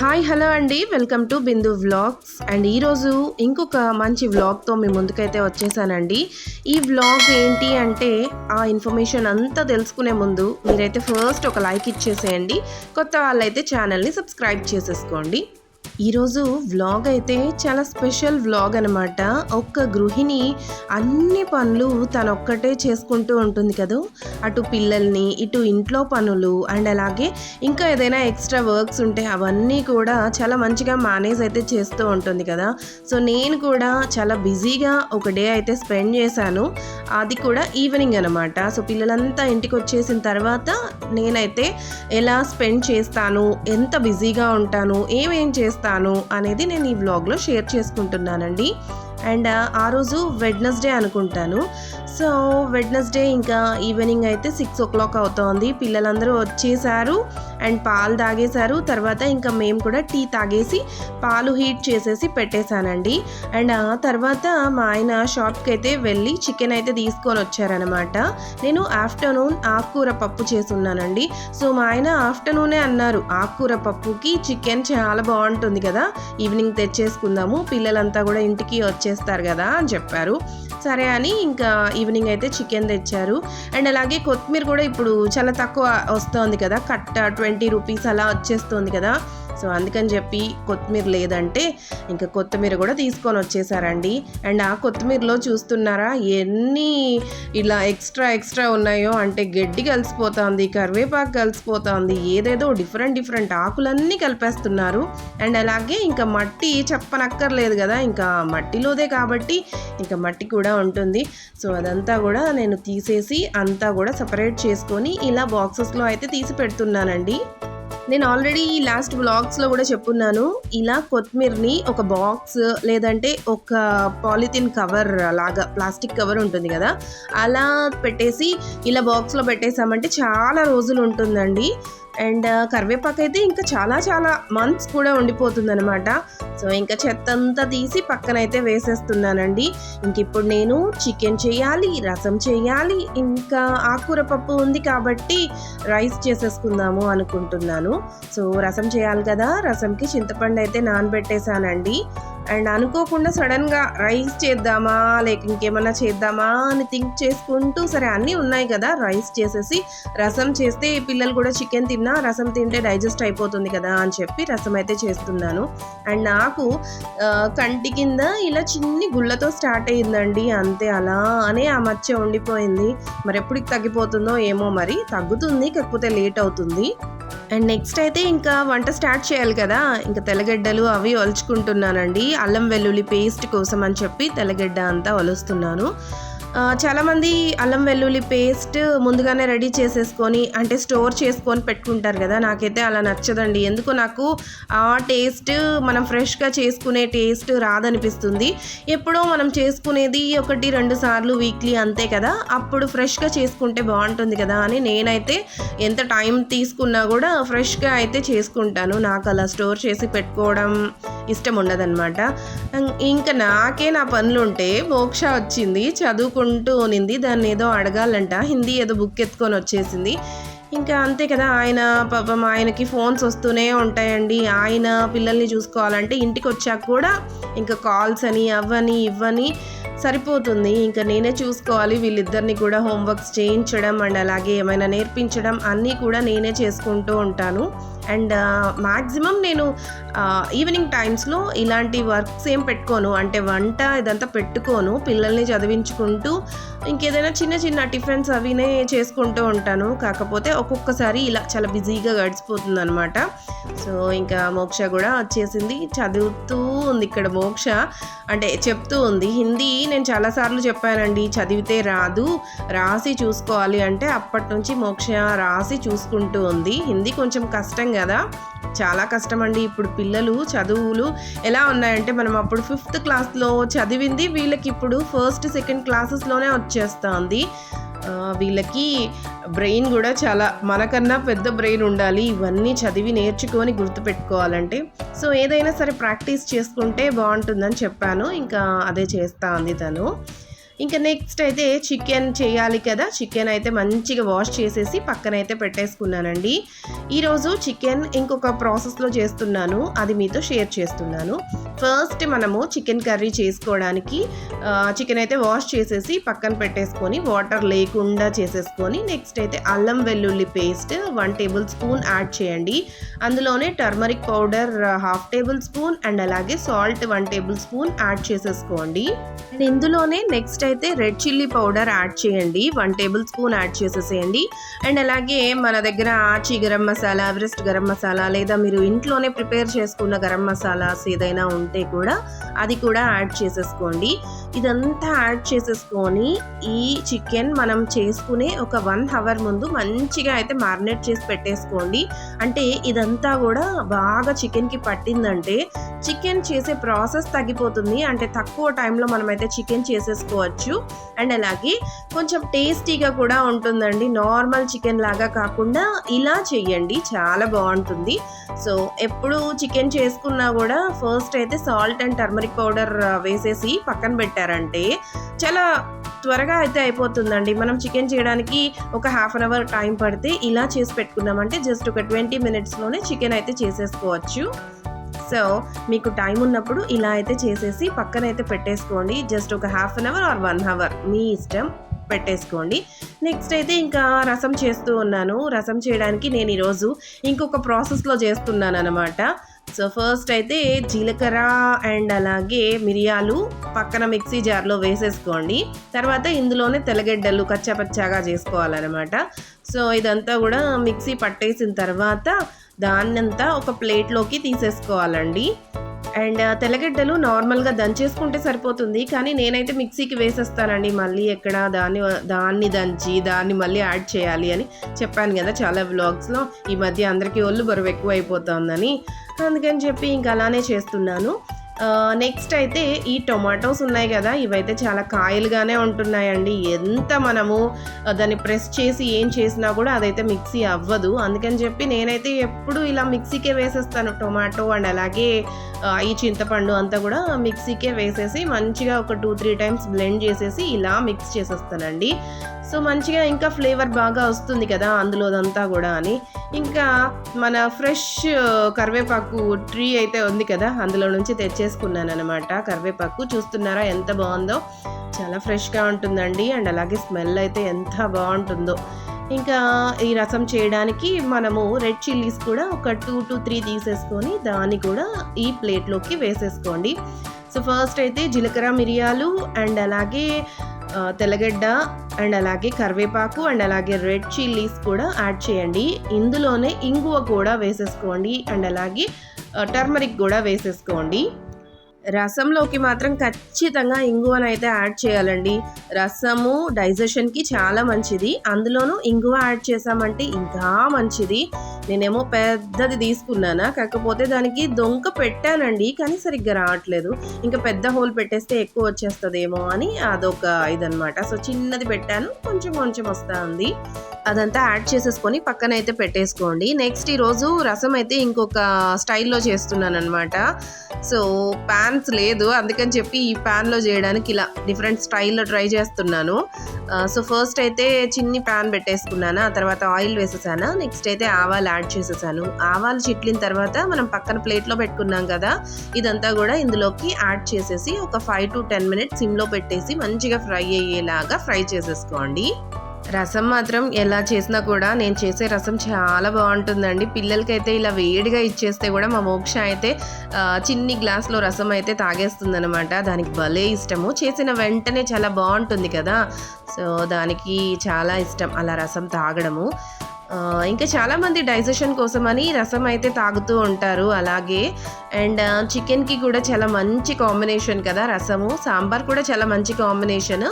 Hi hello అండి. Welcome to Bindu vlogs and ఈరోజు ఇంకొక మంచి వ్లాగ్తో మీ ముందుకైతే వచ్చేసానండి. ఈ వ్లాగ్ ఏంటి అంటే ఆ ఇన్ఫర్మేషన్ అంతా తెలుసుకునే ముందు మీరైతే ఫస్ట్ ఒక లైక్ ఇచ్చేసేయండి. కొత్త వాళ్ళైతే ఛానల్ని సబ్స్క్రైబ్ చేసేసుకోండి. ఈరోజు వ్లాగ్ అయితే చాలా స్పెషల్ వ్లాగ్ అనమాట ఒక్క గృహిణి అన్ని పనులు తనొక్కటే చేసుకుంటూ ఉంటుంది కదా. అటు పిల్లల్ని ఇటు ఇంట్లో పనులు అండ్ అలాగే ఇంకా ఏదైనా ఎక్స్ట్రా వర్క్స్ ఉంటే అవన్నీ కూడా చాలా మంచిగా మేనేజ్ అయితే చేస్తూ ఉంటుంది కదా. సో నేను కూడా చాలా బిజీగా ఒక డే అయితే స్పెండ్ చేశాను. అది కూడా ఈవినింగ్ అనమాట సో పిల్లలంతా ఇంటికి వచ్చేసిన తర్వాత నేనైతే ఎలా స్పెండ్ చేస్తాను ఎంత బిజీగా ఉంటాను ఏమేం చేస్తాను అనేది నేను ఈ వ్లాగ్లో షేర్ చేసుకుంటున్నానండి. అండ్ ఆ రోజు వెడ్నెస్డే అనుకుంటాను. సో వెడ్నెస్డే ఇంకా ఈవినింగ్ అయితే సిక్స్ ఓ క్లాక్ అవుతోంది. పిల్లలందరూ వచ్చేసారు అండ్ పాలు తాగేశారు. తర్వాత ఇంకా మేము కూడా టీ తాగేసి పాలు హీట్ చేసేసి పెట్టేశానండి. అండ్ ఆ తర్వాత మా ఆయన షాప్కి అయితే వెళ్ళి చికెన్ అయితే తీసుకొని వచ్చారనమాట నేను ఆఫ్టర్నూన్ ఆకుకూర పప్పు చేసున్నానండి సో మా ఆయన ఆఫ్టర్నూనే అన్నారు ఆకుకూర పప్పుకి చికెన్ చాలా బాగుంటుంది కదా ఈవినింగ్ తెచ్చేసుకుందాము పిల్లలంతా కూడా ఇంటికి వచ్చేస్తారు కదా అని చెప్పారు. సరే అని ఇంకా ఈవినింగ్ అయితే చికెన్ తెచ్చారు. అండ్ అలాగే కొత్తిమీర కూడా ఇప్పుడు చాలా తక్కువ వస్తుంది కదా. కట్ట ట్వంటీ రూపీస్ అలా వచ్చేస్తుంది కదా. సో అందుకని చెప్పి కొత్తిమీర లేదంటే ఇంకా కొత్తిమీర కూడా తీసుకొని వచ్చేసారండి. అండ్ ఆ కొత్తిమీరలో చూస్తున్నారా ఎన్ని ఇలా ఎక్స్ట్రా ఎక్స్ట్రా ఉన్నాయో? అంటే గడ్డి కలిసిపోతుంది కరివేపాకు కలిసిపోతుంది ఏదేదో డిఫరెంట్ డిఫరెంట్ ఆకులన్నీ కలిపేస్తున్నారు. అండ్ అలాగే ఇంకా మట్టి చెప్పనక్కర్లేదు కదా ఇంకా మట్టిలోదే కాబట్టి ఇంకా మట్టి కూడా ఉంటుంది. సో అదంతా కూడా నేను తీసేసి అంతా కూడా సపరేట్ చేసుకొని ఇలా బాక్సెస్లో అయితే తీసి పెడుతున్నానండి. నేను ఆల్రెడీ లాస్ట్ బ్లాగ్స్లో కూడా చెప్పున్నాను. ఇలా కొత్తిమీరని ఒక బాక్స్ లేదంటే ఒక పాలిథిన్ కవర్ లాగా ప్లాస్టిక్ కవర్ ఉంటుంది కదా అలా పెట్టేసి ఇలా బాక్స్లో పెట్టేసామంటే చాలా రోజులు ఉంటుందండి. అండ్ కరివేపాకు అయితే ఇంకా చాలా చాలా మంత్స్ కూడా ఉండిపోతుంది అనమాట సో ఇంకా చెత్త అంతా తీసి పక్కనైతే వేసేస్తున్నానండి. ఇంక ఇప్పుడు నేను చికెన్ చేయాలి రసం చేయాలి ఇంకా ఆకుకూర పప్పు ఉంది కాబట్టి రైస్ చేసేసుకుందాము అనుకుంటున్నాను. సో రసం చేయాలి కదా రసంకి చింతపండు అయితే నానబెట్టేశానండి. అండ్ అనుకోకుండా సడన్గా రైస్ చేద్దామా లేక ఇంకేమన్నా చేద్దామా అని థింక్ చేసుకుంటూ సరే అన్నీ ఉన్నాయి కదా రైస్ చేసేసి రసం చేస్తే పిల్లలు కూడా చికెన్ తిన్న రసం తింటే డైజెస్ట్ అయిపోతుంది కదా అని చెప్పి రసం అయితే చేస్తున్నాను. అండ్ నాకు కంటి కింద ఇలా చిన్ని గుళ్ళతో స్టార్ట్ అయ్యిందండి అంతే అలా అనే ఆ మచ్చ ఉండిపోయింది. మరి ఎప్పుడు తగ్గిపోతుందో ఏమో మరి తగ్గుతుంది కాకపోతే లేట్ అవుతుంది. అండ్ నెక్స్ట్ అయితే ఇంకా వంట స్టార్ట్ చేయాలి కదా ఇంకా తెల్లగడ్డలు అవి ఒలుచుకుంటున్నానండి. అల్లం వెల్లుల్లి పేస్ట్ కోసం అని చెప్పి తెల్లగడ్డ అంతా ఒలుస్తున్నాను. చాలామంది అల్లం వెల్లుల్లి పేస్ట్ ముందుగానే రెడీ చేసేసుకొని అంటే స్టోర్ చేసుకొని పెట్టుకుంటారు కదా నాకైతే అలా నచ్చదండి. ఎందుకో నాకు ఆ టేస్ట్ మనం ఫ్రెష్గా చేసుకునే టేస్ట్ రాదనిపిస్తుంది. ఎప్పుడో మనం చేసుకునేది ఒకటి రెండు సార్లు వీక్లీ అంతే కదా అప్పుడు ఫ్రెష్గా చేసుకుంటే బాగుంటుంది కదా అని నేనైతే ఎంత టైం తీసుకున్నా కూడా ఫ్రెష్గా అయితే చేసుకుంటాను. నాకు అలా స్టోర్ చేసి పెట్టుకోవడం ఇష్టం ఉండదన్నమాట. ఇంకా నాకే నా పనులు ఉంటే మోక్ష వచ్చింది. చదువుకుంటే ఉనింది దాన్ని ఏదో అడగాలంట. హిందీ ఏదో బుక్ ఎత్తుకొని వచ్చేసింది. ఇంకా అంతే కదా ఆయన పాపం ఆయనకి ఫోన్స్ వస్తూనే ఉంటాయండి. ఆయన పిల్లల్ని చూసుకోవాలంటే ఇంటికి వచ్చాక కూడా ఇంకా కాల్స్ అని అవ్వని ఇవ్వని సరిపోతుంది. ఇంకా నేనే చూసుకోవాలి. వీళ్ళిద్దరిని కూడా హోంవర్క్స్ చేయించడం అండ్ అలాగే ఏమైనా నేర్పించడం అన్నీ కూడా నేనే చేసుకుంటూ ఉంటాను. అండ్ మ్యాక్సిమం నేను ఈవినింగ్ టైమ్స్లో ఇలాంటి వర్క్స్ ఏం పెట్టుకోను. అంటే వంట ఇదంతా పెట్టుకోను. పిల్లల్ని చదివించుకుంటూ ఇంకేదైనా చిన్న చిన్న టిఫిన్స్ అవినే చేసుకుంటూ ఉంటాను. కాకపోతే ఒక్కొక్కసారి ఇలా చాలా బిజీగా గడిచిపోతుంది అనమాట సో ఇంకా మోక్ష కూడా వచ్చేసింది. చదువుతూ ఉంది ఇక్కడ మోక్ష. అంటే చెప్తూ ఉంది. హిందీ నేను చాలాసార్లు చెప్పానండి. చదివితే రాదు. రాసి చూసుకోవాలి అంటే అప్పటి నుంచి మోక్ష రాసి చూసుకుంటూ ఉంది. హిందీ కొంచెం కష్టం కదా. చాలా కష్టం అండి ఇప్పుడు పిల్లలు చదువులు ఎలా ఉన్నాయంటే మనం అప్పుడు ఫిఫ్త్ క్లాస్లో చదివింది వీళ్ళకి ఇప్పుడు ఫస్ట్ సెకండ్ క్లాసెస్లోనే వచ్చేస్తుంది ఆ, వీళ్ళకి బ్రెయిన్ కూడా చాలా మనకన్నా పెద్ద బ్రెయిన్ ఉండాలి. ఇవన్నీ చదివి నేర్చుకొని గుర్తుపెట్టుకోవాలంటే. సో ఏదైనా సరే ప్రాక్టీస్ చేసుకుంటే బాగుంటుందని చెప్పాను. ఇంకా అదే చేస్తా ఉంది తను. ఇంకా నెక్స్ట్ అయితే చికెన్ చేయాలి కదా. చికెన్ అయితే మంచిగా వాష్ చేసేసి పక్కనైతే పెట్టేసుకున్నానండి. ఈరోజు చికెన్ ఇంకొక ప్రాసెస్లో చేస్తున్నాను. అది మీతో షేర్ చేస్తున్నాను. ఫస్ట్ మనము చికెన్ కర్రీ చేసుకోవడానికి చికెన్ అయితే వాష్ చేసేసి పక్కన పెట్టేసుకొని వాటర్ లేకుండా చేసేసుకొని నెక్స్ట్ అయితే అల్లం వెల్లుల్లి paste one tablespoon add చేయండి. అందులోనే turmeric powder half tablespoon and అలాగే salt one tablespoon add చేసేసుకోండి. అండ్ ఇందులోనే నెక్స్ట్ అయితే రెడ్ చిల్లీ పౌడర్ యాడ్ చేయండి. వన్ టేబుల్ స్పూన్ యాడ్ చేసేసేయండి. అండ్ అలాగే మన దగ్గర ఆచి గరం మసాలా ఎవరెస్ట్ గరం మసాలా లేదా మీరు ఇంట్లోనే ప్రిపేర్ చేసుకున్న గరం మసాలాస్ ఏదైనా ఉంటే కూడా అది కూడా యాడ్ చేసేసుకోండి. ఇదంతా యాడ్ చేసేసుకొని ఈ చికెన్ మనం చేసుకునే ఒక వన్ అవర్ ముందు మంచిగా అయితే మ్యారినేట్ చేసి పెట్టేసుకోండి. అంటే ఇదంతా కూడా బాగా చికెన్కి పట్టిందంటే చికెన్ చేసే ప్రాసెస్ తగ్గిపోతుంది. అంటే తక్కువ టైంలో మనమైతే చికెన్ చేసేసుకోవచ్చు. అండ్ అలాగే కొంచెం టేస్టీగా కూడా ఉంటుందండి. నార్మల్ చికెన్ లాగా కాకుండా ఇలా చెయ్యండి చాలా బాగుంటుంది. సో ఎప్పుడు చికెన్ చేసుకున్నా కూడా ఫస్ట్ అయితే సాల్ట్ అండ్ టర్మరిక్ పౌడర్ వేసేసి పక్కన పెట్టారంటే చాలా త్వరగా అయితే అయిపోతుందండి. మనం చికెన్ చేయడానికి ఒక హాఫ్ అన్ అవర్ టైం పడితే ఇలా చేసి పెట్టుకున్నామంటే జస్ట్ ఒక ట్వంటీ మినిట్స్లోనే చికెన్ అయితే చేసేసుకోవచ్చు. సో మీకు టైం ఉన్నప్పుడు ఇలా అయితే చేసేసి పక్కన అయితే పెట్టేసుకోండి. జస్ట్ ఒక half an hour or one hour మీ ఇష్టం పెట్టేసుకోండి. నెక్స్ట్ అయితే ఇంకా రసం చేస్తూ ఉన్నాను. రసం చేయడానికి నేను ఈరోజు ఇంకొక ప్రాసెస్లో చేస్తున్నాను అనమాట సో ఫస్ట్ అయితే జీలకర్ర అండ్ అలాగే మిరియాలు పక్కన మిక్సీ జార్లో వేసేసుకోండి. తర్వాత ఇందులోనే తెల్లగడ్డలు కచ్చాపచ్చాగా చేసుకోవాలన్నమాట. సో ఇదంతా కూడా మిక్సీ పట్టేసిన తర్వాత దాన్నంతా ఒక ప్లేట్లోకి తీసేసుకోవాలండి. అండ్ తెల్లగడ్డలు నార్మల్గా దంచేసుకుంటే సరిపోతుంది. కానీ నేనైతే మిక్సీకి వేసేస్తానండి. మళ్ళీ ఎక్కడ దాన్ని దాన్ని దంచి దాన్ని మళ్ళీ యాడ్ చేయాలి అని చెప్పాను కదా చాలా వ్లాగ్స్లో ఈ మధ్య అందరికీ ఒళ్ళు బరువు ఎక్కువ అయిపోతుందని అందుకని చెప్పి ఇంకా అలానే చేస్తున్నాను. నెక్స్ట్ అయితే ఈ టొమాటోస్ ఉన్నాయి కదా ఇవైతే చాలా కాయలుగానే ఉంటున్నాయండి. ఎంత మనము దాన్ని ప్రెస్ చేసి ఏం చేసినా కూడా అదైతే మిక్సీ అవ్వదు. అందుకని చెప్పి నేనైతే ఎప్పుడు ఇలా మిక్సీకే వేసేస్తాను. టొమాటో అండ్ అలాగే ఈ చింతపండు అంతా కూడా మిక్సీకే వేసేసి మంచిగా ఒక టూ త్రీ టైమ్స్ బ్లెండ్ చేసేసి ఇలా మిక్స్ చేసేస్తానండి. సో మంచిగా ఇంకా ఫ్లేవర్ బాగా వస్తుంది కదా అందులోదంతా కూడా అని. ఇంకా మన ఫ్రెష్ కరివేపాకు ట్రీ అయితే ఉంది కదా అందులో నుంచి తెచ్చేసుకున్నాను అనమాట కరివేపాకు చూస్తున్నారా ఎంత బాగుందో? చాలా ఫ్రెష్గా ఉంటుందండి అండ్ అలాగే స్మెల్ అయితే ఎంత బాగుంటుందో. ఇంకా ఈ రసం చేయడానికి మనము రెడ్ చిల్లీస్ కూడా ఒక టూ టు త్రీ తీసేసుకొని దాన్ని కూడా ఈ ప్లేట్లోకి వేసేసుకోండి. సో ఫస్ట్ అయితే జీలకర్ర మిరియాలు అండ్ అలాగే తెల్లగడ్డ అండ్ అలాగే కరివేపాకు అండ్ అలాగే రెడ్ చిల్లీస్ కూడా యాడ్ చేయండి. ఇందులోనే ఇంగువ కూడా వేసేసుకోండి అండ్ అలాగే టర్మరిక్ కూడా వేసేసుకోండి. రసంలోకి మాత్రం ఖచ్చితంగా ఇంగువనైతే యాడ్ చేయాలండి. రసము డైజెషన్కి చాలా మంచిది. అందులోనూ ఇంగువ యాడ్ చేసామంటే ఇంకా మంచిది. నేనేమో పెద్దది తీసుకున్నానా? కాకపోతే దానికి దొంక పెట్టానండి కానీ సరిగ్గా రావట్లేదు. ఇంకా పెద్ద హోల్ పెట్టేస్తే ఎక్కువ వచ్చేస్తుందేమో అని అదొక ఇదనమాట సో చిన్నది పెట్టాను కొంచెం కొంచెం వస్తా ఉంది అదంతా యాడ్ చేసేసుకొని పక్కన అయితే పెట్టేసుకోండి. నెక్స్ట్ ఈరోజు రసం అయితే ఇంకొక స్టైల్లో చేస్తున్నాను అనమాట సో ప్యాన్స్ లేదు. అందుకని చెప్పి ఈ ప్యాన్లో చేయడానికి ఇలా డిఫరెంట్ స్టైల్లో ట్రై చేస్తున్నాను. సో ఫస్ట్ అయితే చిన్ని ప్యాన్ పెట్టేసుకున్నాను. ఆ తర్వాత ఆయిల్ వేసేసాను. నెక్స్ట్ అయితే ఆవాలు యాడ్ చేసేసాను. ఆవాలు చిట్లిన తర్వాత మనం పక్కన ప్లేట్లో పెట్టుకున్నాం కదా ఇదంతా కూడా ఇందులోకి యాడ్ చేసేసి ఒక ఫైవ్ టు టెన్ మినిట్స్ సిమ్లో పెట్టేసి మంచిగా ఫ్రై అయ్యేలాగా ఫ్రై చేసేసుకోండి. రసం మాత్రం ఎలా చేసినా కూడా నేను చేసే రసం చాలా బాగుంటుందండి. పిల్లలకైతే ఇలా వేడిగా ఇచ్చేస్తే కూడా మా మోక్ష అయితే చిన్ని గ్లాస్లో రసం అయితే తాగేస్తుందనమాట దానికి భలే ఇష్టము. చేసిన వెంటనే చాలా బాగుంటుంది కదా. సో దానికి చాలా ఇష్టం అలా రసం తాగడము. ఇంకా చాలామంది డైజెషన్ కోసమని రసం అయితే తాగుతూ ఉంటారు అలాగే. అండ్ చికెన్కి కూడా చాలా మంచి కాంబినేషన్ కదా రసము. సాంబార్ కూడా చాలా మంచి కాంబినేషన్.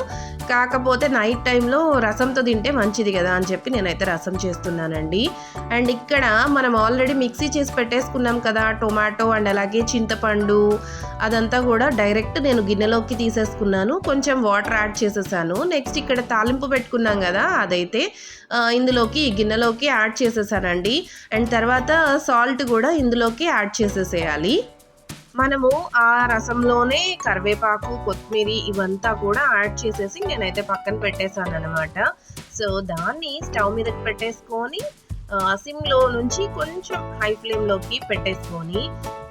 కాకపోతే నైట్ టైంలో రసంతో తింటే మంచిది కదా అని చెప్పి నేనైతే రసం చేస్తున్నానండి. అండ్ ఇక్కడ మనం ఆల్రెడీ మిక్సీ చేసి పెట్టేసుకున్నాం కదా టొమాటో అండ్ అలాగే చింతపండు అదంతా కూడా డైరెక్ట్ నేను గిన్నెలోకి తీసేసుకున్నాను. కొంచెం వాటర్ యాడ్ చేసేసాను. నెక్స్ట్ ఇక్కడ తాలింపు పెట్టుకున్నాం కదా అదైతే. ఇందులోకి గిన్నెలోకి యాడ్ చేసేసానండి. అండ్ తర్వాత సాల్ట్ కూడా ఇందులోకి యాడ్ చేసేసేయాలి. మనము ఆ రసంలోనే కరివేపాకు కొత్తిమీర ఇవంతా కూడా యాడ్ చేసేసి నేనైతే పక్కన పెట్టేశాను అనమాట సో దాన్ని స్టవ్ మీదకి పెట్టేసుకొని సిమ్లో నుంచి కొంచెం హై ఫ్లేమ్లోకి పెట్టేసుకొని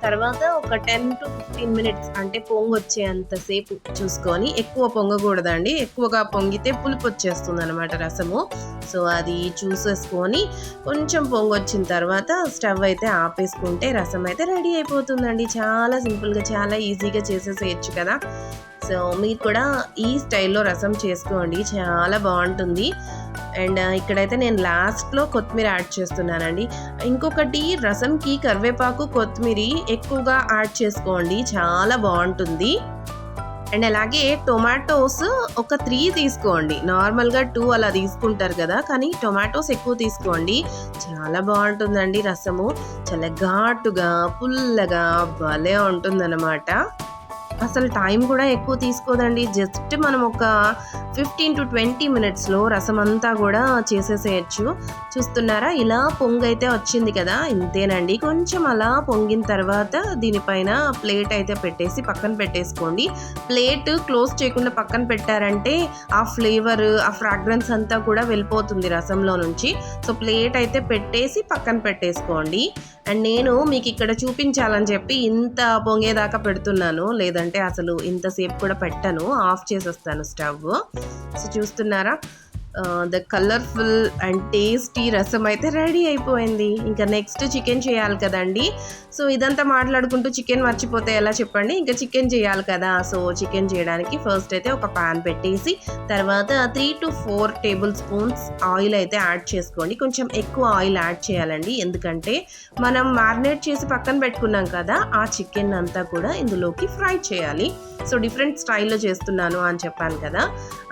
తర్వాత ఒక టెన్ టు ఫిఫ్టీన్ మినిట్స్ అంటే పొంగు వచ్చేంతసేపు చూసుకొని ఎక్కువ పొంగకూడదండి. ఎక్కువగా పొంగితే పులుపు వచ్చేస్తుంది అనమాట రసము. సో అది చూసేసుకొని కొంచెం పొంగు వచ్చిన తర్వాత స్టవ్ అయితే ఆపేసుకుంటే రసం అయితే రెడీ అయిపోతుందండి. చాలా సింపుల్గా చాలా ఈజీగా చేసేసేయచ్చు కదా. సో మీరు కూడా ఈ స్టైల్లో రసం చేసుకోండి. చాలా బాగుంటుంది. అండ్ ఇక్కడైతే నేను లాస్ట్లో కొత్తిమీర యాడ్ చేస్తున్నానండి. ఇంకొకటి రసంకి కరివేపాకు కొత్తిమీర ఎక్కువగా యాడ్ చేసుకోండి. చాలా బాగుంటుంది. అండ్ అలాగే టొమాటోస్ ఒక త్రీ తీసుకోండి. నార్మల్గా టూ అలా తీసుకుంటారు కదా కానీ టొమాటోస్ ఎక్కువ తీసుకోండి. చాలా బాగుంటుందండి రసము. చాలా ఘాటుగా పుల్లగా భలే ఉంటుందన్నమాట. అసలు టైం కూడా ఎక్కువ తీసుకోదండి. జస్ట్ మనం ఒక ఫిఫ్టీన్ టు ట్వంటీ మినిట్స్లో రసం అంతా కూడా చేసేసేయచ్చు. చూస్తున్నారా? ఇలా పొంగైతే అయితే వచ్చింది కదా? ఇంతేనండి. కొంచెం అలా పొంగిన తర్వాత దీనిపైన ప్లేట్ అయితే పెట్టేసి పక్కన పెట్టేసుకోండి. ప్లేట్ క్లోజ్ చేయకుండా పక్కన పెట్టారంటే ఆ ఫ్లేవర్ ఆ ఫ్రాగ్రెన్స్ అంతా కూడా వెళ్ళిపోతుంది రసంలో నుంచి. సో ప్లేట్ అయితే పెట్టేసి పక్కన పెట్టేసుకోండి. అండ్ నేను మీకు ఇక్కడ చూపించాలని చెప్పి ఇంత పొంగేదాకా పెడుతున్నాను. లేదంటే అంటే అసలు ఇంతసేపు కూడా పెట్టను ఆఫ్ చేసేస్తాను స్టవ్. సో చూస్తున్నారా? The colourful and tasty rasam అయితే రెడీ అయిపోయింది. ఇంకా నెక్స్ట్ చికెన్ చేయాలి కదండి. సో ఇదంతా మాట్లాడుకుంటూ చికెన్ మర్చిపోతే ఎలా చెప్పండి? ఇంకా చికెన్ చేయాలి కదా. సో చికెన్ చేయడానికి ఫస్ట్ అయితే ఒక పాన్ పెట్టేసి తర్వాత three to four tablespoons oil అయితే యాడ్ చేసుకోండి. కొంచెం ఎక్కువ ఆయిల్ యాడ్ చేయాలండి. ఎందుకంటే మనం మ్యారినేట్ చేసి పక్కన పెట్టుకున్నాం కదా ఆ చికెన్ అంతా కూడా ఇందులోకి ఫ్రై చేయాలి. సో డిఫరెంట్ స్టైల్లో చేస్తున్నాను అని చెప్పాను కదా.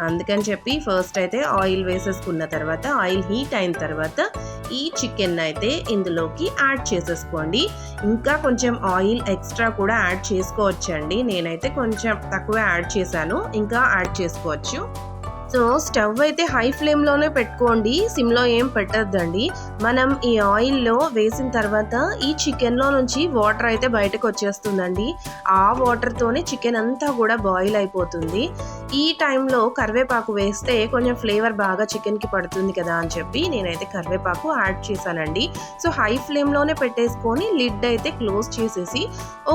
అందుకని చెప్పి ఫస్ట్ అయితే ఆయిల్ ఆయిల్ వేసేసుకున్న తర్వాత ఆయిల్ హీట్ అయిన తర్వాత ఈ చికెన్ అయితే ఇందులోకి యాడ్ చేసేసుకోండి. ఇంకా కొంచెం ఆయిల్ ఎక్స్ట్రా కూడా యాడ్ చేసుకోవచ్చండి. నేనైతే కొంచెం తక్కువ యాడ్ చేశాను. ఇంకా యాడ్ చేసుకోవచ్చు. సో స్టవ్ అయితే హై ఫ్లేమ్లోనే పెట్టుకోండి. సిమ్లో ఏం పెట్టద్దండి. మనం ఈ ఆయిల్లో వేసిన తర్వాత ఈ చికెన్లో నుంచి వాటర్ అయితే బయటకు వచ్చేస్తుందండి. ఆ వాటర్తోనే చికెన్ అంతా కూడా బాయిల్ అయిపోతుంది. ఈ టైంలో కరివేపాకు వేస్తే కొంచెం ఫ్లేవర్ బాగా చికెన్కి పడుతుంది కదా అని చెప్పి నేనైతే కరివేపాకు యాడ్ చేశానండి. సో హై ఫ్లేమ్లోనే పెట్టేసుకొని లిడ్ అయితే క్లోజ్ చేసేసి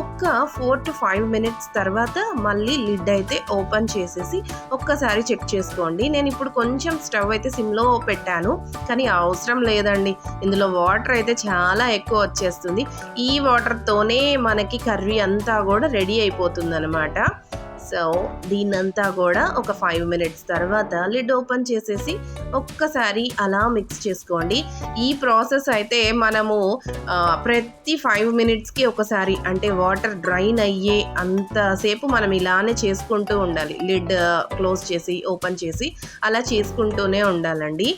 ఒక్క ఫోర్ టు ఫైవ్ మినిట్స్ తర్వాత మళ్ళీ లిడ్ అయితే ఓపెన్ చేసేసి ఒక్కసారి చెక్ చేసుకోండి. నేను ఇప్పుడు కొంచెం స్టవ్ అయితే సిమ్లో పెట్టాను కానీ అవసరం లేదండి. ఇందులో వాటర్ అయితే చాలా ఎక్కువ వచ్చేస్తుంది. ఈ వాటర్తోనే మనకి కర్రీ అంతా కూడా రెడీ అయిపోతుంది అనమాట సో దీన్నంతా కూడా ఒక ఫైవ్ మినిట్స్ తర్వాత లిడ్ ఓపెన్ చేసేసి ఒక్కసారి అలా మిక్స్ చేసుకోండి. ఈ ప్రాసెస్ అయితే మనము ప్రతి ఫైవ్ మినిట్స్కి ఒకసారి అంటే వాటర్ డ్రైన్ అయ్యే అంతసేపు మనం ఇలానే చేసుకుంటూ ఉండాలి. లిడ్ క్లోజ్ చేసి ఓపెన్ చేసి అలా చేసుకుంటూనే ఉండాలండి.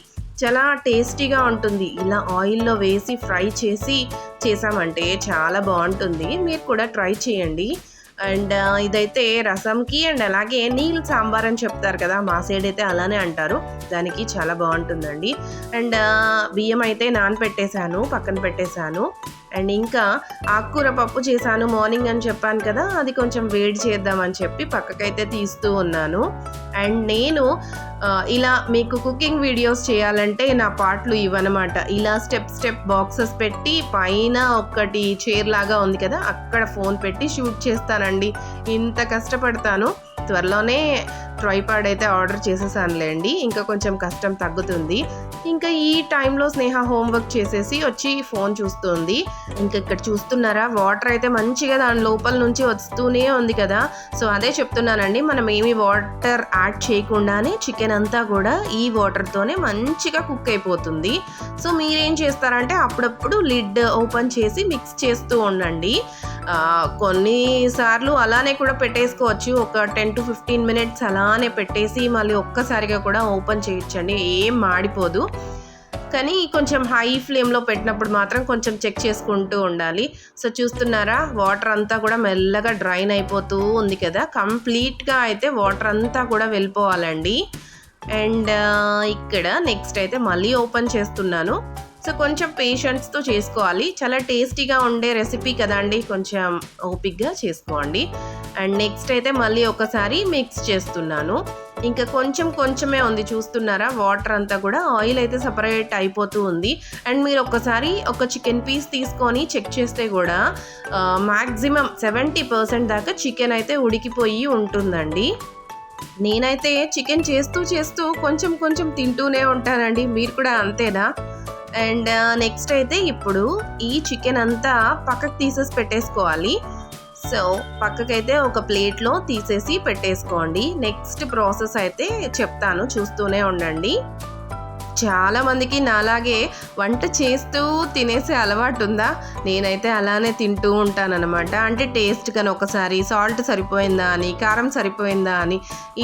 చాలా టేస్టీగా ఉంటుంది. ఇలా ఆయిల్లో వేసి ఫ్రై చేసి చేసామంటే చాలా బాగుంటుంది. మీరు కూడా ట్రై చేయండి. అండ్ ఇదైతే రసంకి అండ్ అలాగే నీళ్ళు సాంబార్ అని చెప్తారు కదా మా సైడ్ అయితే అలానే అంటారు. దానికి చాలా బాగుంటుందండి. అండ్ బియ్యం అయితే నానపెట్టేశాను పక్కన పెట్టేశాను. అండ్ ఇంకా ఆకుకూర పప్పు చేశాను మార్నింగ్ అని చెప్పాను కదా అది కొంచెం వేడి చేద్దామని చెప్పి పక్కకైతే తీస్తూ ఉన్నాను. అండ్ నేను ఇలా మీకు కుకింగ్ వీడియోస్ చేయాలంటే నా పాటలు ఇవన్నమాట ఇలా స్టెప్ స్టెప్ బాక్సెస్ పెట్టి పైన ఒక్కటి చైర్ లాగా ఉంది కదా అక్కడ ఫోన్ పెట్టి షూట్ చేస్తానండి. ఇంత కష్టపడతాను. త్వరలోనే ట్రైపాడ్ అయితే ఆర్డర్ చేసేసానులేండి ఇంకా కొంచెం కష్టం తగ్గుతుంది. ఇంకా ఈ టైంలో స్నేహ హోంవర్క్ చేసేసి వచ్చి ఫోన్ చూస్తుంది. ఇంకా ఇక్కడ చూస్తున్నారా? వాటర్ అయితే మంచిగా దాని లోపల నుంచి వస్తూనే ఉంది కదా. సో అదే చెప్తున్నానండి. మనం ఏమి వాటర్ యాడ్ చేయకుండానే చికెన్ అంతా కూడా ఈ వాటర్తోనే మంచిగా కుక్ అయిపోతుంది. సో మీరేం చేస్తారంటే అప్పుడప్పుడు లిడ్ ఓపెన్ చేసి మిక్స్ చేస్తూ ఉండండి. కొన్నిసార్లు అలానే కూడా పెట్టేసుకోవచ్చు. ఒక టెన్ టు ఫిఫ్టీన్ మినిట్స్ అలా అలానే పెట్టేసి మళ్ళీ ఒక్కసారిగా కూడా ఓపెన్ చేయొచ్చండి. ఏం మాడిపోదు. కానీ కొంచెం హై ఫ్లేమ్లో పెట్టినప్పుడు మాత్రం కొంచెం చెక్ చేసుకుంటూ ఉండాలి. సో చూస్తున్నారా? వాటర్ అంతా కూడా మెల్లగా డ్రైన్ అయిపోతూ ఉంది కదా. కంప్లీట్గా అయితే వాటర్ అంతా కూడా వెళ్ళిపోవాలండి. అండ్ ఇక్కడ నెక్స్ట్ అయితే మళ్ళీ ఓపెన్ చేస్తున్నాను. సో కొంచెం పేషెంట్స్తో చేసుకోవాలి. చాలా టేస్టీగా ఉండే రెసిపీ కదండి కొంచెం ఓపిక్గా చేసుకోండి. అండ్ నెక్స్ట్ అయితే మళ్ళీ ఒకసారి మిక్స్ చేస్తున్నాను. ఇంకా కొంచెం కొంచెమే ఉంది చూస్తున్నారా? వాటర్ అంతా కూడా ఆయిల్ అయితే సపరేట్ అయిపోతూ ఉంది. అండ్ మీరు ఒక్కసారి ఒక చికెన్ పీస్ తీసుకొని చెక్ చేస్తే కూడా మ్యాక్సిమం సెవెంటీ పర్సెంట్ దాకా చికెన్ అయితే ఉడికిపోయి ఉంటుందండి. నేనైతే చికెన్ చేస్తూ చేస్తూ కొంచెం కొంచెం తింటూనే ఉంటానండి. మీరు కూడా అంతేనా? అండ్ నెక్స్ట్ అయితే ఇప్పుడు ఈ చికెన్ అంతా పక్కకు తీసేసి పెట్టేసుకోవాలి. సో పక్కకైతే ఒక ప్లేట్లో తీసేసి పెట్టేసుకోండి. నెక్స్ట్ ప్రాసెస్ అయితే చెప్తాను. చూస్తూనే ఉండండి. చాలా మందికి నాలాగే వంట చేస్తూ తినేసే అలవాటు ఉందా నేనైతే అలానే తింటూ ఉంటానన్నమాట. అంటే టేస్ట్ కానీ ఒకసారి సాల్ట్ సరిపోయిందా అని కారం సరిపోయిందా అని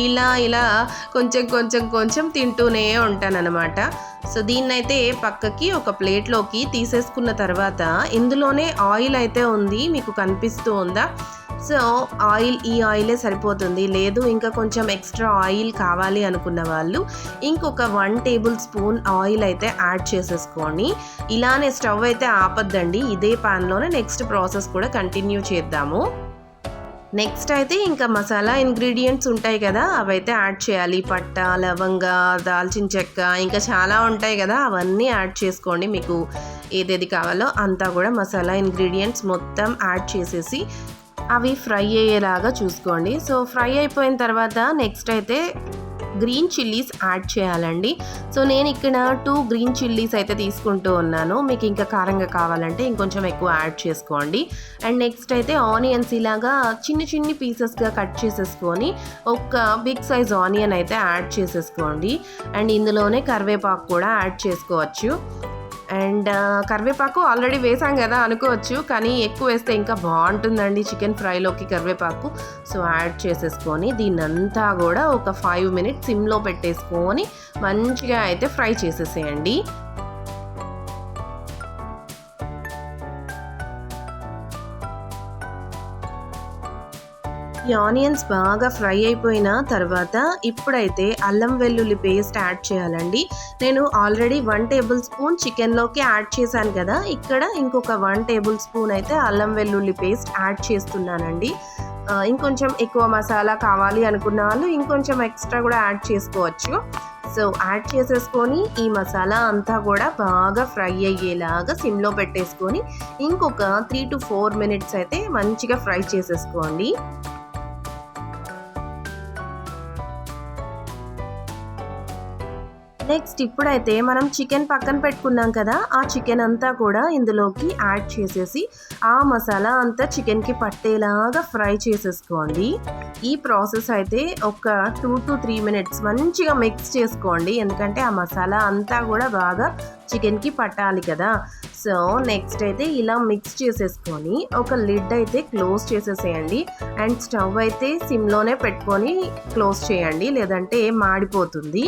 ఇలా ఇలా కొంచెం కొంచెం కొంచెం తింటూనే ఉంటానన్నమాట. సో దీన్నైతే పక్కకి ఒక ప్లేట్లోకి తీసేసుకున్న తర్వాత ఇందులోనే ఆయిల్ అయితే ఉంది మీకు కనిపిస్తూ ఉందా? సో ఆయిల్ ఈ ఆయిలే సరిపోతుంది. లేదు ఇంకా కొంచెం ఎక్స్ట్రా ఆయిల్ కావాలి అనుకున్న వాళ్ళు ఇంకొక వన్ టేబుల్ స్పూన్ ఆయిల్ అయితే యాడ్ చేసేసుకొని ఇలానే స్టవ్ అయితే ఆపద్దండి. ఇదే ప్యాన్లోనే నెక్స్ట్ ప్రాసెస్ కూడా కంటిన్యూ చేద్దాము. నెక్స్ట్ అయితే ఇంకా మసాలా ఇంగ్రీడియంట్స్ ఉంటాయి కదా అవైతే యాడ్ చేయాలి. పట్ట లవంగ దాల్చిన చెక్క ఇంకా చాలా ఉంటాయి కదా అవన్నీ యాడ్ చేసుకోండి. మీకు ఏదేది కావాలో అంతా కూడా మసాలా ఇంగ్రీడియంట్స్ మొత్తం యాడ్ చేసేసి అవి ఫ్రై అయ్యేలాగా చూసుకోండి. సో ఫ్రై అయిపోయిన తర్వాత నెక్స్ట్ అయితే గ్రీన్ చిల్లీస్ యాడ్ చేయాలండి. సో నేను ఇక్కడ టూ గ్రీన్ చిల్లీస్ అయితే తీసుకుంటూ ఉన్నాను. మీకు ఇంకా కారంగా కావాలంటే ఇంకొంచెం ఎక్కువ యాడ్ చేసుకోండి. అండ్ నెక్స్ట్ అయితే ఆనియన్స్ ఇలాగా చిన్ని చిన్ని పీసెస్గా కట్ చేసేసుకొని ఒక బిగ్ సైజ్ ఆనియన్ అయితే యాడ్ చేసేసుకోండి. అండ్ ఇందులోనే కరివేపాకు కూడా యాడ్ చేసుకోవచ్చు. అండ్ కరివేపాకు ఆల్రెడీ వేసాం కదా అనుకోవచ్చు. కానీ ఎక్కువ వేస్తే ఇంకా బాగుంటుందండి చికెన్ ఫ్రైలోకి కరివేపాకు. సో యాడ్ చేసేసుకొని దీన్నంతా కూడా ఒక ఫైవ్ మినిట్స్ సిమ్లో పెట్టేసుకొని మంచిగా అయితే ఫ్రై చేసేసేయండి. ఈ ఆనియన్స్ బాగా ఫ్రై అయిపోయిన తర్వాత ఇప్పుడైతే అల్లం వెల్లుల్లి పేస్ట్ యాడ్ చేయాలండి. నేను ఆల్రెడీ వన్ టేబుల్ స్పూన్ చికెన్లోకి యాడ్ చేశాను కదా ఇక్కడ ఇంకొక వన్ టేబుల్ స్పూన్ అయితే అల్లం వెల్లుల్లి పేస్ట్ యాడ్ చేస్తున్నానండి. ఇంకొంచెం ఎక్కువ మసాలా కావాలి అనుకున్న వాళ్ళు ఇంకొంచెం ఎక్స్ట్రా కూడా యాడ్ చేసుకోవచ్చు. సో యాడ్ చేసేసుకొని ఈ మసాలా అంతా కూడా బాగా ఫ్రై అయ్యేలాగా సిమ్లో పెట్టేసుకొని ఇంకొక త్రీ టు ఫోర్ మినిట్స్ అయితే మంచిగా ఫ్రై చేసేసుకోండి. నెక్స్ట్ ఇప్పుడైతే మనం చికెన్ పక్కన పెట్టుకున్నాం కదా ఆ చికెన్ అంతా కూడా ఇందులోకి యాడ్ చేసేసి ఆ మసాలా అంతా చికెన్కి పట్టేలాగా ఫ్రై చేసేసుకోండి. ఈ ప్రాసెస్ అయితే ఒక టూ టు త్రీ మినిట్స్ మంచిగా మిక్స్ చేసుకోండి. ఎందుకంటే ఆ మసాలా అంతా కూడా బాగా చికెన్కి పట్టాలి కదా. సో నెక్స్ట్ అయితే ఇలా మిక్స్ చేసేసుకొని ఒక లిడ్ అయితే క్లోజ్ చేసేసేయండి. అండ్ స్టవ్ అయితే సిమ్లోనే పెట్టుకొని క్లోజ్ చేయండి. లేదంటే మాడిపోతుంది.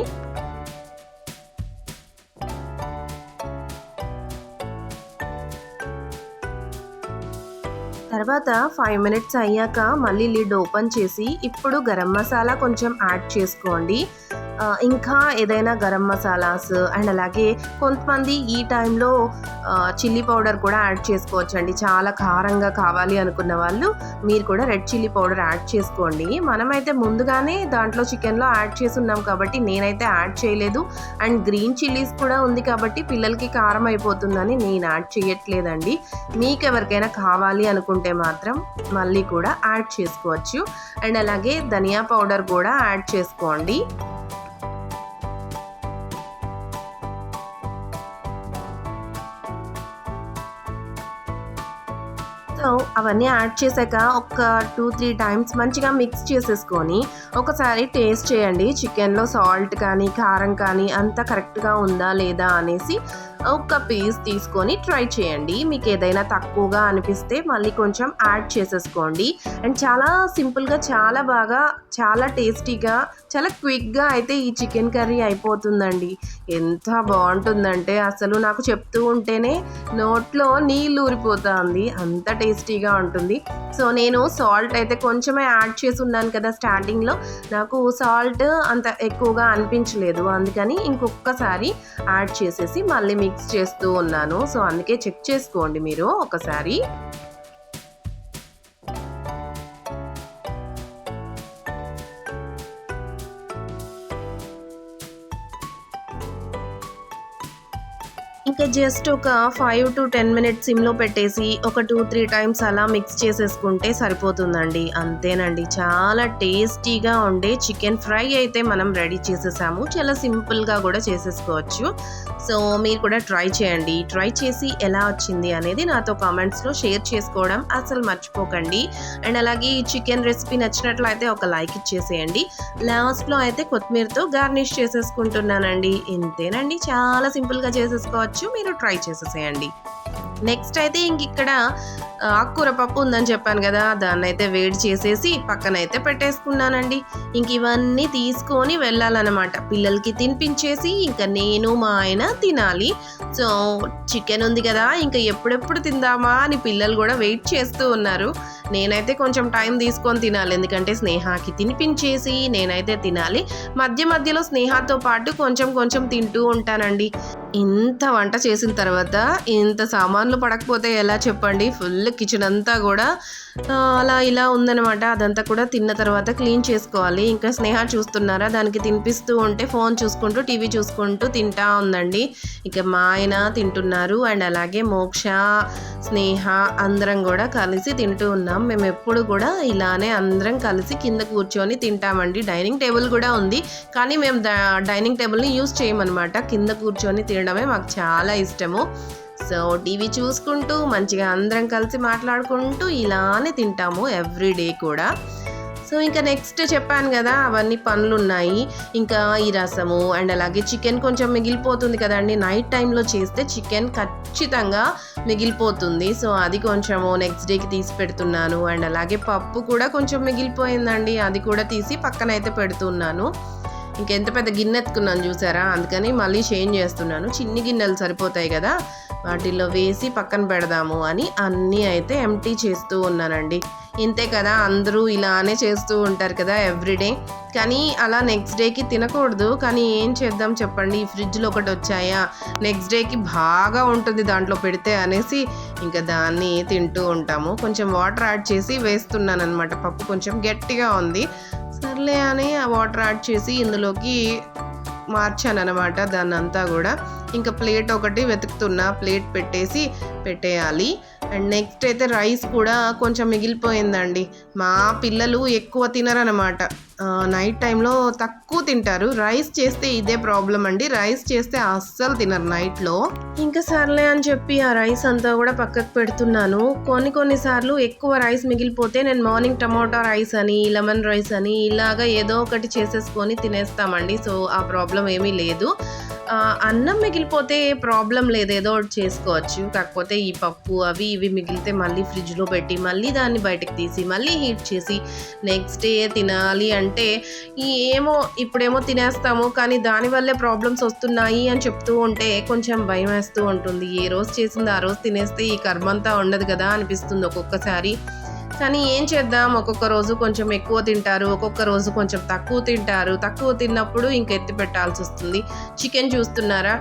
తర్వాత ఫైవ్ మినిట్స్ అయ్యాక మళ్ళీ లిడ్ ఓపెన్ చేసి ఇప్పుడు గరం మసాలా కొంచెం యాడ్ చేసుకోండి. ఇంకా ఏదైనా గరం మసాలాస్ అండ్ అలాగే కొంతమంది ఈ టైంలో చిల్లీ పౌడర్ కూడా యాడ్ చేసుకోవచ్చు అండి చాలా కారంగా కావాలి అనుకున్న వాళ్ళు మీరు కూడా రెడ్ చిల్లీ పౌడర్ యాడ్ చేసుకోండి. మనమైతే ముందుగానే దాంట్లో చికెన్లో యాడ్ చేసి ఉన్నాం కాబట్టి నేనైతే యాడ్ చేయలేదు. అండ్ గ్రీన్ చిల్లీస్ కూడా ఉంది కాబట్టి పిల్లలకి కారం అయిపోతుందని నేను యాడ్ చేయట్లేదండి. మీకు ఎవరికైనా కావాలి అనుకుంటే మాత్రం మళ్ళీ కూడా యాడ్ చేసుకోవచ్చు. అండ్ అలాగే ధనియా పౌడర్ కూడా యాడ్ చేసుకోండి. సో అవన్నీ యాడ్ చేశాక ఒక టూ త్రీ టైమ్స్ మంచిగా మిక్స్ చేసేసుకొని ఒకసారి టేస్ట్ చేయండి. చికెన్లో సాల్ట్ కానీ కారం కానీ అంతా కరెక్ట్గా ఉందా లేదా అనేసి ఒక పీస్ తీసుకొని ట్రై చేయండి. మీకు ఏదైనా తక్కువగా అనిపిస్తే మళ్ళీ కొంచెం యాడ్ చేసేసుకోండి. అండ్ చాలా సింపుల్గా చాలా బాగా చాలా టేస్టీగా చాలా క్విక్గా అయితే ఈ చికెన్ కర్రీ అయిపోతుందండి. ఎంత బాగుంటుందంటే అసలు నాకు చెప్తూ ఉంటేనే నోట్లో నీళ్ళు ఊరిపోతుంది. అంత టేస్టీగా ఉంటుంది. సో నేను సాల్ట్ అయితే కొంచెమే యాడ్ చేసి ఉన్నాను కదా స్టార్టింగ్లో. నాకు సాల్ట్ అంత ఎక్కువగా అనిపించలేదు. అందుకని ఇంకొకసారి యాడ్ చేసేసి మళ్ళీ మిక్స్ చేస్తూ ఉన్నాను. సో అందుకే చెక్ చేసుకోండి మీరు ఒకసారి. ఇంకా జస్ట్ ఒక ఫైవ్ టు టెన్ మినిట్స్ సిమ్లో పెట్టేసి ఒక టూ త్రీ టైమ్స్ అలా మిక్స్ చేసేసుకుంటే సరిపోతుందండి. అంతేనండి. చాలా టేస్టీగా ఉండే చికెన్ ఫ్రై అయితే మనం రెడీ చేసేసాము. చాలా సింపుల్గా కూడా చేసేసుకోవచ్చు. సో మీరు కూడా ట్రై చేయండి. ట్రై చేసి ఎలా వచ్చింది అనేది నాతో కామెంట్స్లో షేర్ చేసుకోవడం అసలు మర్చిపోకండి. అండ్ అలాగే ఈ చికెన్ రెసిపీ నచ్చినట్లయితే ఒక లైక్ ఇచ్చేసేయండి. లాస్ట్లో అయితే కొత్తిమీరతో గార్నిష్ చేసేసుకుంటున్నానండి. ఇంతేనండి. చాలా సింపుల్గా చేసేసుకోవచ్చు. మీరు ట్రై చేసేసేయండి. నెక్స్ట్ అయితే ఇంక ఇక్కడ ఆకుకూర పప్పు ఉందని చెప్పాను కదా దాన్ని అయితే వేడి చేసేసి పక్కన అయితే పెట్టేసుకున్నానండి. ఇంక ఇవన్నీ తీసుకొని వెళ్ళాలన్నమాట. పిల్లలకి తినిపించేసి ఇంకా నేను మా ఆయన తినాలి. సో చికెన్ ఉంది కదా ఇంకా ఎప్పుడెప్పుడు తిందామా అని పిల్లలు కూడా వెయిట్ చేస్తూ ఉన్నారు. నేనైతే కొంచెం టైం తీసుకొని తినాలి. ఎందుకంటే స్నేహాకి తినిపించేసి నేనైతే తినాలి. మధ్య మధ్యలో స్నేహాతో పాటు కొంచెం కొంచెం తింటూ ఉంటానండి. ఇంత వంట చేసిన తర్వాత ఇంత సామాన్లు పడకపోతే ఎలా చెప్పండి? ఫుల్ కిచెన్ అంతా కూడా అలా ఇలా ఉందన్నమాట. అదంతా కూడా తిన్న తర్వాత క్లీన్ చేసుకోవాలి. ఇంకా స్నేహ చూస్తున్నారా? దానికి తినిపిస్తూ ఉంటే ఫోన్ చూసుకుంటూ టీవీ చూసుకుంటూ తింటా ఉందండి. ఇక మా ఆయన తింటున్నారు. అండ్ అలాగే మోక్ష స్నేహ అందరం కూడా కలిసి తింటూ ఉన్నాం. మేము ఎప్పుడు కూడా ఇలానే అందరం కలిసి కింద కూర్చొని తింటామండి. డైనింగ్ టేబుల్ కూడా ఉంది. కానీ మేము డైనింగ్ టేబుల్ని యూస్ చేయమన్నమాట. కింద కూర్చొని తినడమే మాకు చాలా ఇష్టము. సో టీవీ చూసుకుంటూ మంచిగా అందరం కలిసి మాట్లాడుకుంటూ ఇలానే తింటాము ఎవ్రీ డే కూడా. సో ఇంకా నెక్స్ట్ చెప్పాను కదా అవన్నీ పనులు ఉన్నాయి ఇంకా ఈ రసము అండ్ అలాగే చికెన్ కొంచెం మిగిలిపోతుంది కదండి. నైట్ టైంలో చేస్తే చికెన్ ఖచ్చితంగా మిగిలిపోతుంది. సో అది కొంచెము నెక్స్ట్ డేకి తీసి పెడుతున్నాను. అండ్ అలాగే పప్పు కూడా కొంచెం మిగిలిపోయిందండి. అది కూడా తీసి పక్కన అయితే పెడుతున్నాను. ఇంకెంత పెద్ద గిన్నె ఎత్తుకున్నాను చూసారా? అందుకని మళ్ళీ చేంజ్ చేస్తున్నాను. చిన్ని గిన్నెలు సరిపోతాయి కదా. వాటిల్లో వేసి పక్కన పెడదాము అని అన్నీ అయితే ఎంటీ చేస్తూ ఉన్నానండి. ఇంతే కదా అందరూ ఇలానే చేస్తూ ఉంటారు కదా ఎవ్రీడే కానీ అలా నెక్స్ట్ డేకి తినకూడదు. కానీ ఏం చేద్దాం చెప్పండి? ఈ ఫ్రిడ్జ్లో ఒకటి వచ్చాయా? నెక్స్ట్ డేకి బాగా ఉంటుంది దాంట్లో పెడితే అనేసి ఇంకా దాన్ని తింటూ ఉంటాము. కొంచెం వాటర్ యాడ్ చేసి వేస్తున్నాను అనమాట పప్పు కొంచెం గట్టిగా ఉంది. సర్లే అని ఆ వాటర్ యాడ్ చేసి ఇందులోకి మార్చాను అనమాట దాన్ని అంతా కూడా. ఇంకా ప్లేట్ ఒకటి వెతుకుతున్నా ప్లేట్ పెట్టేసి పెట్టేయాలి. అండ్ నెక్స్ట్ అయితే రైస్ కూడా కొంచెం మిగిలిపోయిందండి. మా పిల్లలు ఎక్కువ తినరనమాట నైట్ టైంలో తక్కువ తింటారు. రైస్ చేస్తే ఇదే ప్రాబ్లం అండి. రైస్ చేస్తే అస్సలు తినరు నైట్లో ఇంకా సర్లే అని చెప్పి ఆ రైస్ అంతా కూడా పక్కకు పెడుతున్నాను. కొన్ని కొన్నిసార్లు ఎక్కువ రైస్ మిగిలిపోతే నేను మార్నింగ్ టమాటా రైస్ అని లెమన్ రైస్ అని ఇలాగా ఏదో ఒకటి చేసేసుకొని తినేస్తామండి. సో ఆ ప్రాబ్లం ఏమీ లేదు. అన్నం మిగిలిపోతే ప్రాబ్లం లేదు. ఏదో ఒకటి చేసుకోవచ్చు. కాకపోతే ఈ పప్పు అవి ఇవి మిగిలితే మళ్ళీ ఫ్రిడ్జ్లో పెట్టి మళ్ళీ దాన్ని బయటకు తీసి మళ్ళీ హీట్ చేసి నెక్స్ట్ డే తినాలి అంటే ఈ ఏమో ఇప్పుడేమో తినేస్తాము కానీ దానివల్లే ప్రాబ్లమ్స్ వస్తున్నాయి అని చెప్తూ ఉంటే కొంచెం భయం వేస్తూ ఉంటుంది. ఏ రోజు చేసింది ఆ రోజు తినేస్తే ఈ కర్మంతా ఉండదు కదా అనిపిస్తుంది ఒక్కొక్కసారి. కానీ ఏం చేద్దాం? ఒక్కొక్క రోజు కొంచెం ఎక్కువ తింటారు ఒక్కొక్క రోజు కొంచెం తక్కువ తింటారు. తక్కువ తిన్నప్పుడు ఇంక ఎత్తి పెట్టాల్సి వస్తుంది. చికెన్ చూస్తున్నారా?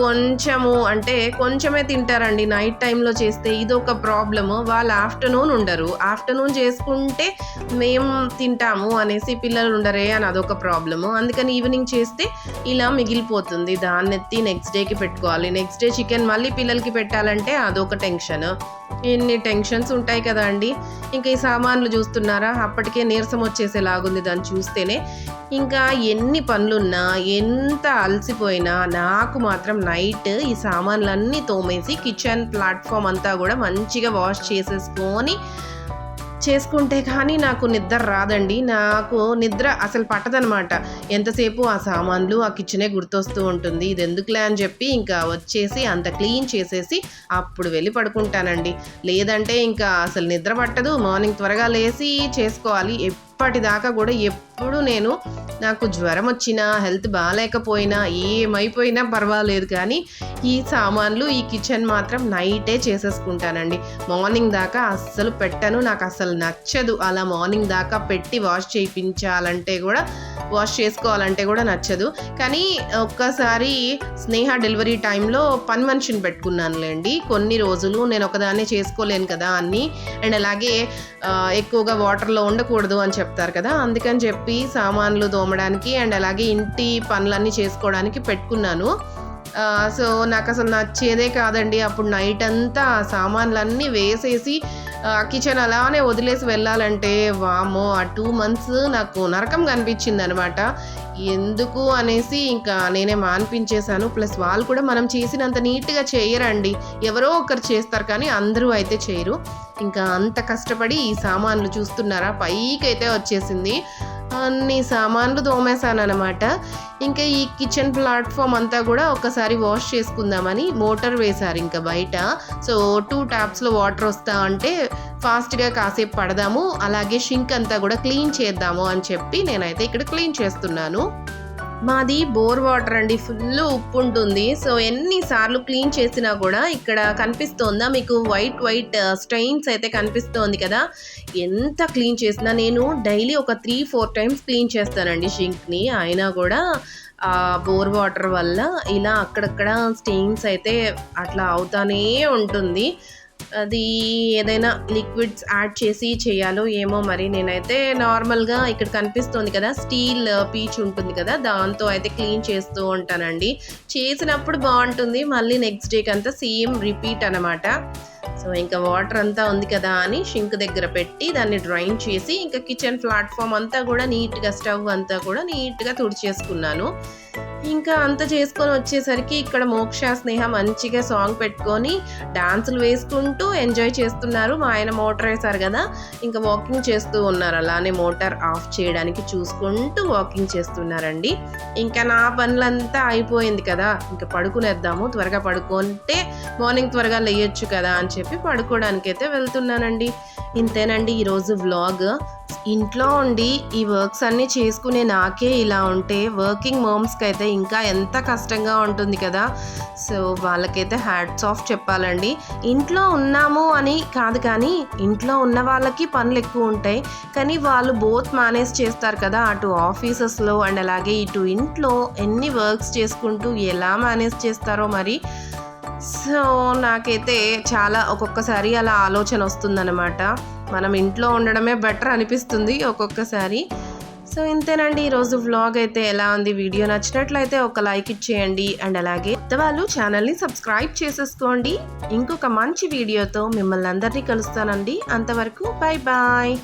కొంచెము అంటే కొంచెమే తింటారండి. నైట్ టైంలో చేస్తే ఇది ఒక ప్రాబ్లము. వాళ్ళు ఆఫ్టర్నూన్ ఉండరు. ఆఫ్టర్నూన్ చేసుకుంటే మేము తింటాము అనేసి పిల్లలు ఉండరే అని అదొక ప్రాబ్లము. అందుకని ఈవినింగ్ చేస్తే ఇలా మిగిలిపోతుంది. దాన్ని ఎత్తి నెక్స్ట్ డేకి పెట్టుకోవాలి. నెక్స్ట్ డే చికెన్ మళ్ళీ పిల్లలకి పెట్టాలంటే అదొక టెన్షన్. ఎన్ని టెన్షన్స్ ఉంటాయి కదా అండి. ఇంకా ఈ సామాన్లు చూస్తున్నారా? అప్పటికే నీరసం వచ్చేసేలాగుంది దాన్ని చూస్తేనే. ఇంకా ఎన్ని పనులున్నా ఎంత అలసిపోయినా నాకు మాత్రం నైట్ ఈ సామాన్లన్నీ తోమేసి కిచెన్ ప్లాట్ఫామ్ అంతా కూడా మంచిగా వాష్ చేసేసుకొని చేసుకుంటే కానీ నాకు నిద్ర రాదండి. నాకు నిద్ర అసలు పట్టదనమాట ఎంతసేపు ఆ సామాన్లు ఆ కిచెనే గుర్తొస్తూ ఉంటుంది. ఇది ఎందుకులే అని చెప్పి ఇంకా వచ్చేసి అంత క్లీన్ చేసేసి అప్పుడు వెళ్ళి పడుకుంటానండి. లేదంటే ఇంకా అసలు నిద్ర పట్టదు. మార్నింగ్ త్వరగా లేచి చేసుకోవాలి. ఎప్పటిదాకా కూడా ఎప్పుడు నేను నాకు జ్వరం వచ్చినా హెల్త్ బాగాలేకపోయినా ఏమైపోయినా పర్వాలేదు. కానీ ఈ సామాన్లు ఈ కిచెన్ మాత్రం నైటే చేసేసుకుంటానండి. మార్నింగ్ దాకా అస్సలు పెట్టను. నాకు అసలు నచ్చదు. అలా మార్నింగ్ దాకా పెట్టి వాష్ చేయించాలంటే కూడా వాష్ చేసుకోవాలంటే కూడా నచ్చదు. కానీ ఒక్కసారి స్నేహ డెలివరీ టైంలో పని మనిషిని పెట్టుకున్నానులేండి. కొన్ని రోజులు నేను ఒకదాన్నే చేసుకోలేను కదా అన్నీ. అండ్ అలాగే ఎక్కువగా వాటర్లో ఉండకూడదు అని చెప్తారు కదా. అందుకని చెప్పి సామాన్లు తోమడానికి అండ్ అలాగే ఇంటి పనులన్నీ చేసుకోవడానికి పెట్టుకున్నాను. సో నాకు అసలు నచ్చేదే కాదండి. అప్పుడు నైట్ అంతా సామాన్లన్నీ వేసేసి కిచెన్ అలానే వదిలేసి వెళ్ళాలంటే వామో ఆ టూ మంత్స్ నాకు నరకం కనిపించింది అనమాట ఎందుకు అనేసి ఇంకా నేనే మాన్పించేశాను. ప్లస్ వాళ్ళు కూడా మనం చేసినంత నీట్గా చేయరండి. ఎవరో ఒకరు చేస్తారు కానీ అందరూ అయితే చేయరు. ఇంకా అంత కష్టపడి ఈ సామాన్లు చూస్తున్నారా? పైకి అయితే వచ్చేసింది. అన్ని సామాన్లు తోమేశాను అనమాట ఇంకా ఈ కిచెన్ ప్లాట్ఫామ్ అంతా కూడా ఒకసారి వాష్ చేసుకుందామని మోటార్ వేశారు ఇంకా బయట. సో టూ ట్యాప్స్లో వాటర్ వస్తా అంటే ఫాస్ట్గా కాసేపు పడదాము అలాగే షింక్ అంతా కూడా క్లీన్ చేద్దాము అని చెప్పి నేనైతే ఇక్కడ క్లీన్ చేస్తున్నాను. మాది బోర్ వాటర్ అండి ఫుల్ ఉప్పు ఉంటుంది సో ఎన్నిసార్లు క్లీన్ చేసినా కూడా ఇక్కడ కనిపిస్తోందా? మీకు వైట్ వైట్ స్టెయిన్స్ అయితే కనిపిస్తోంది కదా. ఎంత క్లీన్ చేసినా నేను డైలీ ఒక త్రీ ఫోర్ టైమ్స్ క్లీన్ చేస్తానండి షింక్ని. అయినా కూడా ఆ బోర్ వాటర్ వల్ల ఇలా అక్కడక్కడ స్టెయిన్స్ అయితే అట్లా అవుతానే ఉంటుంది. అది ఏదైనా లిక్విడ్స్ యాడ్ చేసి చేయాలో ఏమో మరి నేనైతే నార్మల్గా ఇక్కడ కనిపిస్తుంది కదా స్టీల్ uh, పీచ్ ఉంటుంది కదా దాంతో అయితే క్లీన్ చేస్తూ ఉంటానండి. చేసినప్పుడు బాగుంటుంది మళ్ళీ నెక్స్ట్ డేకి అంతా సేమ్ రిపీట్ అనమాట సో ఇంకా వాటర్ అంతా ఉంది కదా అని షింక్ దగ్గర పెట్టి దాన్ని డ్రైన్ చేసి ఇంకా కిచెన్ ప్లాట్ఫామ్ అంతా కూడా నీట్గా స్టవ్ అంతా కూడా నీట్గా తుడిచేసుకున్నాను. ఇంకా అంత చేసుకొని వచ్చేసరికి ఇక్కడ మోక్ష స్నేహ మంచిగా సాంగ్ పెట్టుకొని డాన్సులు వేసుకుంటూ ఎంజాయ్ చేస్తున్నారు. మా ఆయన మోటార్ వేశారు కదా ఇంకా వాకింగ్ చేస్తూ ఉన్నారు. అలానే మోటార్ ఆఫ్ చేయడానికి చూసుకుంటూ వాకింగ్ చేస్తున్నారండి. ఇంకా నా పనులంతా అయిపోయింది కదా ఇంకా పడుకునేద్దాము త్వరగా పడుకుంటే మార్నింగ్ త్వరగా లేయొచ్చు కదా అని చెప్పి పడుకోవడానికైతే వెళ్తున్నానండి. ఇంతేనండి ఈరోజు వ్లాగ్ ఇంట్లో ఉండి ఈ వర్క్స్ అన్నీ చేసుకునే నాకే ఇలా ఉంటే వర్కింగ్ మోమ్స్కి అయితే ఇంకా ఎంత కష్టంగా ఉంటుంది కదా. సో వాళ్ళకైతే హ్యాట్స్ ఆఫ్ చెప్పాలండి. ఇంట్లో ఉన్నాము అని కాదు కానీ ఇంట్లో ఉన్న వాళ్ళకి పనులు ఎక్కువ ఉంటాయి. కానీ వాళ్ళు బోత్ మేనేజ్ చేస్తారు కదా అటు ఆఫీసెస్లో అండ్ అలాగే ఇటు ఇంట్లో ఎన్ని వర్క్స్ చేసుకుంటూ ఎలా మేనేజ్ చేస్తారో మరి. సో నాకైతే చాలా ఒక్కొక్కసారి అలా ఆలోచన వస్తుందన్నమాట. మనం ఇంట్లో ఉండడమే బెటర్ అనిపిస్తుంది ఒక్కొక్కసారి. సో ఇంతేనండి ఈరోజు వ్లాగ్ అయితే ఎలా ఉంది? వీడియో నచ్చినట్లయితే ఒక లైక్ ఇచ్చేయండి. అండ్ అలాగే కొత్త వాళ్ళు ఛానల్ని సబ్స్క్రైబ్ చేసేసుకోండి. ఇంకొక మంచి వీడియోతో మిమ్మల్ని అందరినీ కలుస్తానండి. అంతవరకు బాయ్ బాయ్.